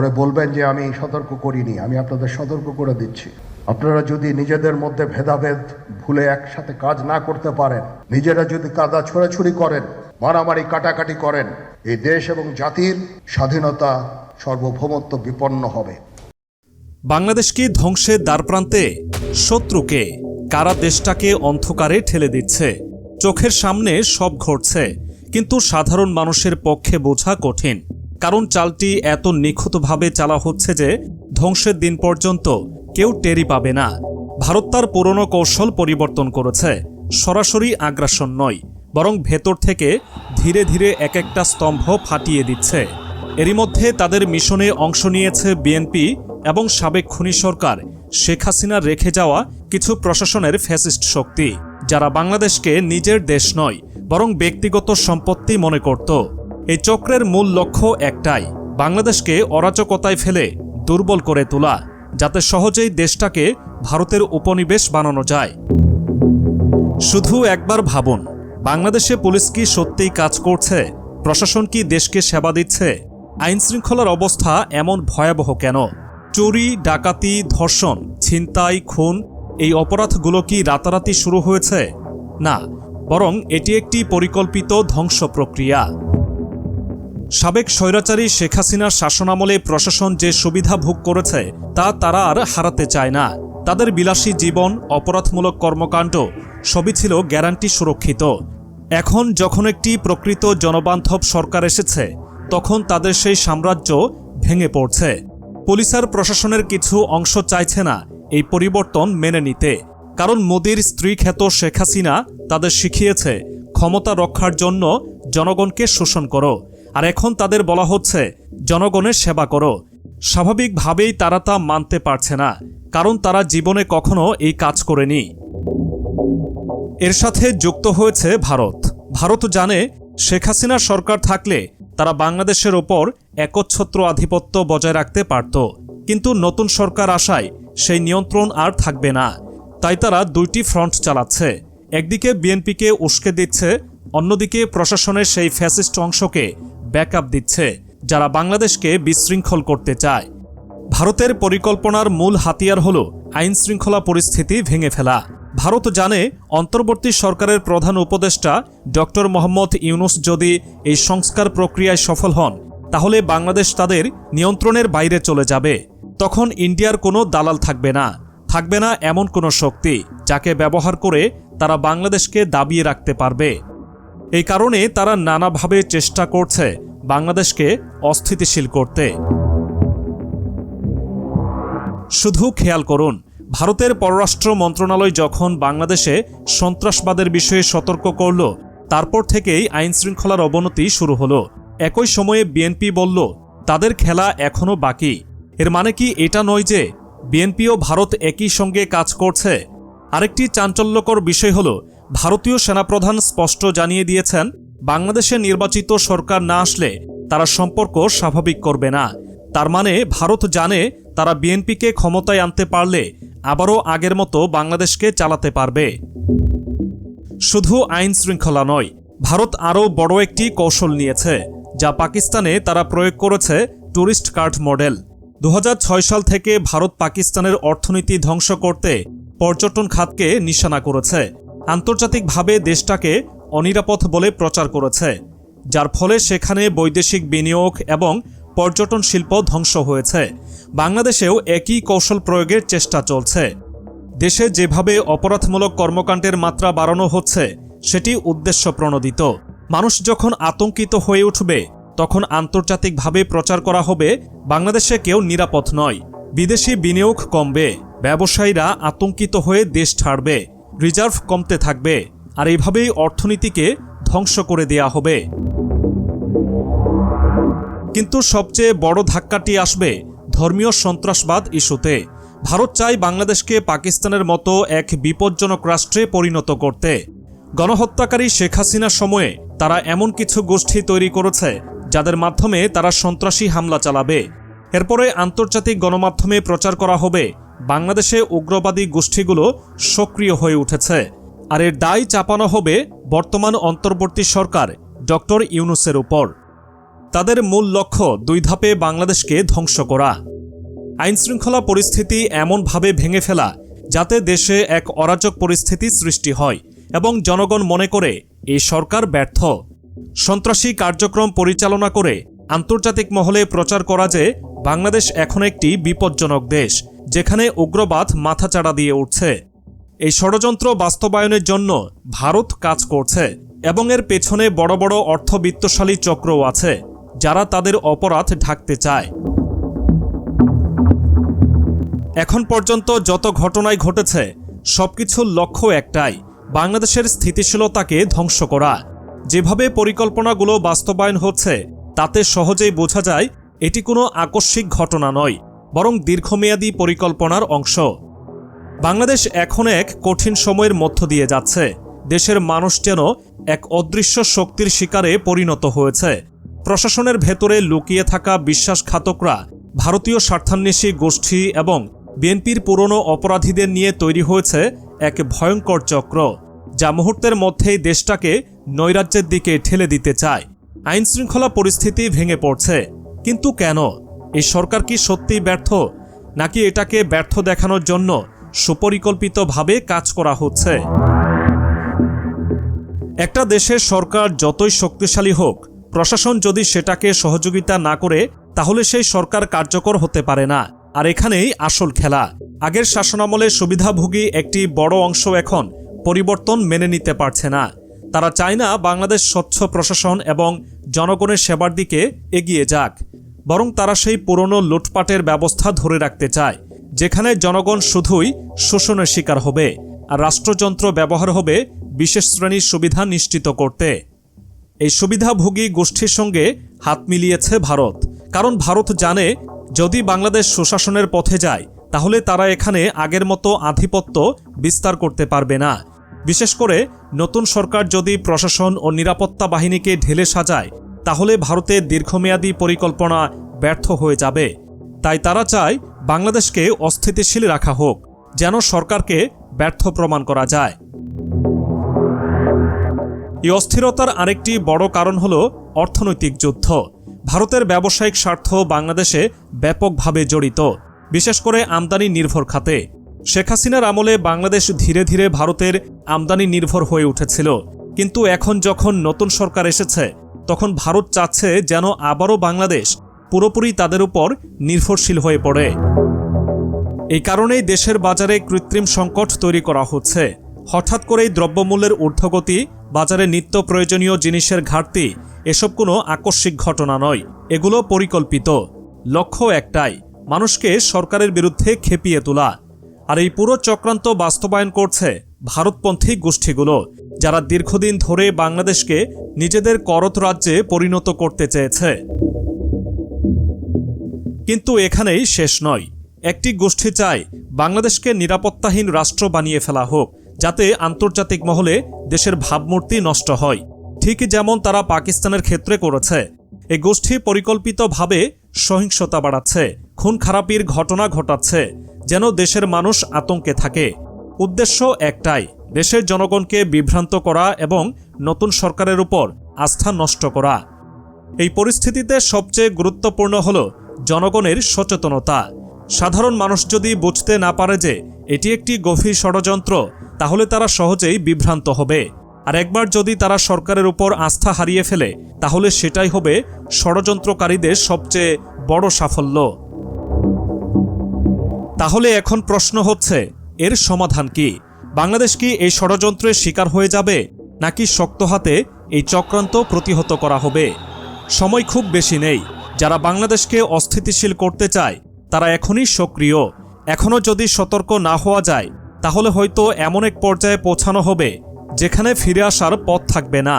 পরে বলবেন যে আমি সতর্ক করিনি, আমি আপনাদের সতর্ক করে দিচ্ছি। আপনারা যদি নিজেদের মধ্যে ভেদাভেদ ভুলে একসাথে কাজ না করতে পারেন, নিজেরা যদি কাদা ছোড়াছুড়ি করেন, মারামারি কাটাকাটি করেন, এই দেশ এবং জাতির স্বাধীনতা সর্বভৌমত্ব বিপন্ন হবে। বাংলাদেশকে ধ্বংসের দ্বারপ্রান্তে শত্রুকে, কারা দেশটাকে অন্ধকারে ঠেলে দিচ্ছে, চোখের সামনে সব ঘটছে, কিন্তু সাধারণ মানুষের পক্ষে বোঝা কঠিন। কারণ চালটি এত নিখুঁতভাবে চালা হচ্ছে যে ধ্বংসের দিন পর্যন্ত কেউ টেরি পাবে না। ভারত তার পুরনো কৌশল পরিবর্তন করেছে, সরাসরি আগ্রাসন নয়, বরং ভেতর থেকে ধীরে ধীরে এক একটা স্তম্ভ ফাটিয়ে দিচ্ছে। এরই মধ্যে তাদের মিশনে অংশ নিয়েছে বিএনপি এবং সাবেক খুনি সরকার শেখ হাসিনা রেখে যাওয়া কিছু প্রশাসনের ফ্যাসিস্ট শক্তি, যারা বাংলাদেশকে নিজের দেশ নয়, বরং ব্যক্তিগত সম্পত্তি মনে করত। এই চক্রের মূল লক্ষ্য একটাই, বাংলাদেশকে অরাজকতায় ফেলে দুর্বল করে তোলা, যাতে সহজেই দেশটাকে ভারতের উপনিবেশ বানানো যায়। শুধু একবার ভাবুন, বাংলাদেশে পুলিশ কি সত্যিই কাজ করছে? প্রশাসন কি দেশকে সেবা দিচ্ছে? আইন শৃঙ্খলার অবস্থা এমন ভয়াবহ কেন? চুরি, ডাকাতি, ধর্ষণ, ছিনতাই, খুন, এই অপরাধগুলো কি রাতারাতি শুরু হয়েছে? না, বরং এটি একটি পরিকল্পিত ধ্বংস প্রক্রিয়া। সাবেক স্বৈরাচারী শেখ হাসিনার শাসনামলে প্রশাসন যে সুবিধা ভোগ করেছে, তা তারা আর হারাতে চায় না। তাদের বিলাসী জীবন, অপরাধমূলক কর্মকাণ্ড, সবই ছিল গ্যারান্টি সুরক্ষিত। এখন যখন একটি প্রকৃত জনবান্ধব সরকার এসেছে, তখন তাদের সেই সাম্রাজ্য ভেঙে পড়ছে। পুলিশ আর প্রশাসনের কিছু অংশ চাইছে না এই পরিবর্তন মেনে নিতে। কারণ মোদির স্ত্রী খ্যাত শেখ হাসিনা তাদের শিখিয়েছে, ক্ষমতা রক্ষার জন্য জনগণকে শোষণ করো। আর এখন তাদের বলা হচ্ছে, জনগণের সেবা করো। স্বাভাবিকভাবেই তারা তা মানতে পারছে না, কারণ তারা জীবনে কখনো এই কাজ করেনি। এর সাথে যুক্ত হয়েছে ভারত। ভারত জানে, শেখ হাসিনা সরকার থাকলে তারা বাংলাদেশের ওপর একচ্ছত্র আধিপত্য বজায় রাখতে পারত। কিন্তু নতুন সরকার আসায় সেই নিয়ন্ত্রণ আর থাকবে না। তাই তারা দুইটি ফ্রন্ট চালাচ্ছে। একদিকে বিএনপিকে উস্কে দিচ্ছে, অন্যদিকে প্রশাসনের সেই ফ্যাসিস্ট অংশকে ব্যাকআপ দিচ্ছে, যারা বাংলাদেশকে বিশৃঙ্খল করতে চায়। ভারতের পরিকল্পনার মূল হাতিয়ার হল আইন শৃঙ্খলা পরিস্থিতি ভেঙে ফেলা। ভারত জানে অন্তর্বর্তী সরকারের প্রধান উপদেষ্টা ডক্টর মোহাম্মদ ইউনুস যদি এই সংস্কার প্রক্রিয়ায় সফল হন, তাহলে বাংলাদেশ তাদের নিয়ন্ত্রণের বাইরে চলে যাবে। তখন ইন্ডিয়ার কোনো দালাল থাকবে না থাকবে না এমন কোনো শক্তি, যাকে ব্যবহার করে তারা বাংলাদেশকে দাবিয়ে রাখতে পারবে। এই কারণে তারা নানাভাবে চেষ্টা করছে বাংলাদেশকে অস্থিতিশীল করতে। শুধু খেয়াল করুন, ভারতের পররাষ্ট্র মন্ত্রণালয় যখন বাংলাদেশে সন্ত্রাসবাদের বিষয়ে সতর্ক করল, তারপর থেকেই আইন শৃঙ্খলার অবনতি শুরু হলো। একই সময়ে বিএনপি বলল, তাদের খেলা এখনও বাকি। এর মানে কি এটা নয় যে বিএনপি ও ভারত একই সঙ্গে কাজ করছে? আরেকটি চাঞ্চল্যকর বিষয় হল ভারতীয় সেনাপ্রধান স্পষ্ট জানিয়ে দিয়েছেন, বাংলাদেশে নির্বাচিত সরকার না আসলে তারা সম্পর্ক স্বাভাবিক করবে না। তার মানে ভারত জানে তারা বিএনপিকে ক্ষমতায় আনতে পারলে আবারও আগের মতো বাংলাদেশকে চালাতে পারবে। শুধু আইন শৃঙ্খলা নয়, ভারত আরও বড় একটি কৌশল নিয়েছে, যা পাকিস্তানে তারা প্রয়োগ করেছে ট্যুরিস্ট কার্ড মডেল। দু হাজার ছয় সাল থেকে ভারত পাকিস্তানের অর্থনীতি ধ্বংস করতে পর্যটন খাতকে নিশানা করেছে। আন্তর্জাতিকভাবে দেশটাকে অনিরাপদ বলে প্রচার করেছে, যার ফলে সেখানে বৈদেশিক বিনিয়োগ এবং পর্যটন শিল্প ধ্বংস হয়েছে। বাংলাদেশেও একই কৌশল প্রয়োগের চেষ্টা চলছে। দেশে যেভাবে অপরাধমূলক কর্মকাণ্ডের মাত্রা বাড়ানো হচ্ছে, সেটি উদ্দেশ্য প্রণোদিত। মানুষ যখন আতঙ্কিত হয়ে উঠবে, তখন আন্তর্জাতিকভাবে প্রচার করা হবে, বাংলাদেশে কেউ নিরাপদ নয়। বিদেশি বিনিয়োগ কমবে, ব্যবসায়ীরা আতঙ্কিত হয়ে দেশ ছাড়বে। রিজার্ভ কমতে থাকবে, আর এভাবেই অর্থনীতিকে ধ্বংস করে দেয়া হবে। কিন্তু সবচেয়ে বড় ধাক্কাটি আসবে ধর্মীয় সন্ত্রাসবাদ ইস্যুতে। ভারত চায় বাংলাদেশকে পাকিস্তানের মতো এক বিপজ্জনক রাষ্ট্রে পরিণত করতে। গণহত্যাকারী শেখ হাসিনার সময়ে তারা এমন কিছু গোষ্ঠী তৈরি করেছে, যাদের মাধ্যমে তারা সন্ত্রাসী হামলা চালাবে। এরপরে আন্তর্জাতিক গণমাধ্যমে প্রচার করা হবে বাংলাদেশে উগ্রবাদী গোষ্ঠীগুলো সক্রিয় হয়ে উঠেছে। আর এর দায় চাপানো হবে বর্তমান অন্তর্বর্তী সরকার ডক্টর ইউনুসের উপর। তাদের মূল লক্ষ্য দুই ধাপে বাংলাদেশকে ধ্বংস করা। আইনশৃঙ্খলা পরিস্থিতি এমনভাবে ভেঙে ফেলা যাতে দেশে এক অরাজক পরিস্থিতি সৃষ্টি হয় এবং জনগণ মনে করে এই সরকার ব্যর্থ। সন্ত্রাসী কার্যক্রম পরিচালনা করে আন্তর্জাতিক মহলে প্রচার করা যে বাংলাদেশ এখন একটি বিপজ্জনক দেশ যেখানে উগ্রবাদ মাথাচাড়া দিয়ে উঠছে। এই ষড়যন্ত্র বাস্তবায়নের জন্য ভারত কাজ করছে এবং এর পেছনে বড় বড় অর্থবিত্তশালী চক্রও আছে, যারা তাদের অপরাধ ঢাকতে চায়। এখন পর্যন্ত যত ঘটনাই ঘটেছে সবকিছুর লক্ষ্য একটাই, বাংলাদেশের স্থিতিশীলতাকে ধ্বংস করা। যেভাবে পরিকল্পনাগুলো বাস্তবায়ন হচ্ছে, তাতে সহজেই বোঝা যায়, এটি কোনো আকস্মিক ঘটনা নয়। বরং দীর্ঘমেয়াদী পরিকল্পনার অংশ। বাংলাদেশ এখন এক কঠিন সময়ের মধ্য দিয়ে যাচ্ছে। দেশের মানুষ যেন এক অদৃশ্য শক্তির শিকারে পরিণত হয়েছে। প্রশাসনের ভেতরে লুকিয়ে থাকা বিশ্বাসঘাতকরা, ভারতীয় স্বার্থান্বেষী গোষ্ঠী এবং বিএনপির পুরনো অপরাধীদের নিয়ে তৈরি হয়েছে এক ভয়ঙ্কর চক্র, যা মুহূর্তের মধ্যেই দেশটাকে নৈরাজ্যের দিকে ঠেলে দিতে চায়। আইনশৃঙ্খলা পরিস্থিতি ভেঙে পড়ছে। কিন্তু কেন? এই সরকার কি সত্যিই ব্যর্থ? নাকি এটাকে ব্যর্থ দেখানোর জন্য সুপরিকল্পিতভাবে কাজ করা হচ্ছে? একটা দেশের সরকার যতই শক্তিশালী হোক, প্রশাসন যদি সেটাকে সহযোগিতা না করে, তাহলে সেই সরকার কার্যকর হতে পারে না। আর এখানেই আসল খেলা। আগের শাসনামলে সুবিধাভোগী একটি বড় অংশ এখন পরিবর্তন মেনে নিতে পারছে না। তারা চায় না বাংলাদেশ স্বচ্ছ প্রশাসন এবং জনগণের সেবার দিকে এগিয়ে যাক। বরং তারা সেই পুরনো লুটপাটের ব্যবস্থা ধরে রাখতে চায়, যেখানে জনগণ শুধুই শোষণের শিকার হবে আর রাষ্ট্রযন্ত্র ব্যবহার হবে বিশেষ শ্রেণির সুবিধা নিশ্চিত করতে। এই সুবিধাভোগী গোষ্ঠীর সঙ্গে হাত মিলিয়েছে ভারত, কারণ ভারত জানে যদি বাংলাদেশ সুশাসনের পথে যায়, তাহলে তারা এখানে আগের মতো আধিপত্য বিস্তার করতে পারবে না। বিশেষ করে নতুন সরকার যদি প্রশাসন ও নিরাপত্তা বাহিনীকে ঢেলে সাজায় তাহলে ভারতের দীর্ঘমেয়াদী পরিকল্পনা ব্যর্থ হয়ে যাবে। তাই তারা চায় বাংলাদেশকে অস্থিতিশীল রাখা হোক, যেন সরকারকে ব্যর্থ প্রমাণ করা যায়। এই অস্থিরতার আরেকটি বড় কারণ হল অর্থনৈতিক যুদ্ধ। ভারতের ব্যবসায়িক স্বার্থ বাংলাদেশে ব্যাপকভাবে জড়িত, বিশেষ করে আমদানি নির্ভর খাতে। শেখ হাসিনার আমলে বাংলাদেশ ধীরে ধীরে ভারতের আমদানি নির্ভর হয়ে উঠেছিল। কিন্তু এখন যখন নতুন সরকার এসেছে তখন ভারত চাচ্ছে যেন আবারও বাংলাদেশ পুরোপুরি তাদের উপর নির্ভরশীল হয়ে পড়ে। এই কারণেই দেশের বাজারে কৃত্রিম সংকট তৈরি করা হচ্ছে। হঠাৎ করেই দ্রব্যমূল্যের ঊর্ধ্বগতি, বাজারে নিত্য প্রয়োজনীয় জিনিসের ঘাটতি, এসব কোনো আকস্মিক ঘটনা নয়। এগুলো পরিকল্পিত। লক্ষ্য একটাই, মানুষকে সরকারের বিরুদ্ধে খেপিয়ে তোলা। আর এই পুরো চক্রান্ত বাস্তবায়ন করছে ভারতপন্থী গোষ্ঠীগুলো। যারা দীর্ঘদিন ধরে বাংলাদেশকে নিজেদের করত রাজ্যে পরিণত করতে চেয়েছে। কিন্তু এখানেই শেষ নয়। একটি গোষ্ঠী চায় বাংলাদেশকে নিরাপত্তাহীন রাষ্ট্র বানিয়ে ফেলা হোক, যাতে আন্তর্জাতিক মহলে দেশের ভাবমূর্তি নষ্ট হয়। ঠিক যেমন তারা পাকিস্তানের ক্ষেত্রে করেছে এই গোষ্ঠী পরিকল্পিতভাবে সহিংসতা বাড়াচ্ছে, খুন খারাপির ঘটনা ঘটাচ্ছে, যেন দেশের মানুষ আতঙ্কে থাকে। উদ্দেশ্য একটাই দেশের জনগণকে বিভ্রান্ত করা এবং নতুন সরকারের উপর আস্থা নষ্ট করা। এই পরিস্থিতিতে সবচেয়ে গুরুত্বপূর্ণ হল জনগণের সচেতনতা। সাধারণ মানুষ যদি বুঝতে না পারে যে এটি একটি গভীর ষড়যন্ত্র, তাহলে তারা সহজেই বিভ্রান্ত হবে। আর একবার যদি তারা সরকারের উপর আস্থা হারিয়ে ফেলে, তাহলে সেটাই হবে ষড়যন্ত্রকারীদের সবচেয়ে বড় সাফল্য। তাহলে এখন প্রশ্ন হচ্ছে, এর সমাধান কি? বাংলাদেশ কি এই ষড়যন্ত্রের শিকার হয়ে যাবে, নাকি শক্ত হাতে এই চক্রান্ত প্রতিহত করা হবে? সময় খুব বেশি নেই। যারা বাংলাদেশকে অস্থিতিশীল করতে চায়, তারা এখনই সক্রিয়। এখনও যদি সতর্ক না হওয়া যায়, তাহলে হয়তো এমন এক পর্যায়ে পৌঁছানো হবে, যেখানে ফিরে আসার পথ থাকবে না।